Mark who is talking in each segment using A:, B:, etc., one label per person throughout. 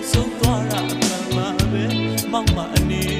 A: နောက်ဆုံးသွားတာအမှန်ပါပဲမောင်မအနေ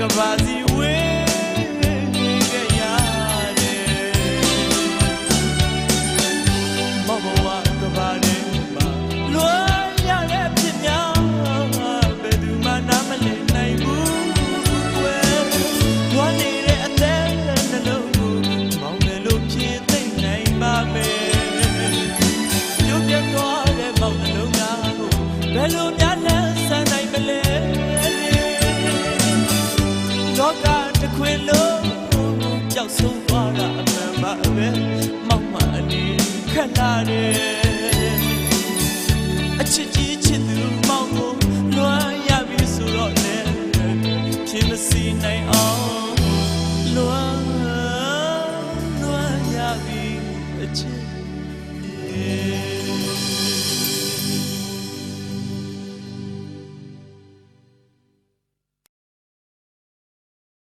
A: chega vazio. ရတယ်အချစ်ကြီးချစ်သူမောင်ကိုလွှမ်းရပြီဆိုတော့လည်းဖြစ်မစီနိုင်အောင်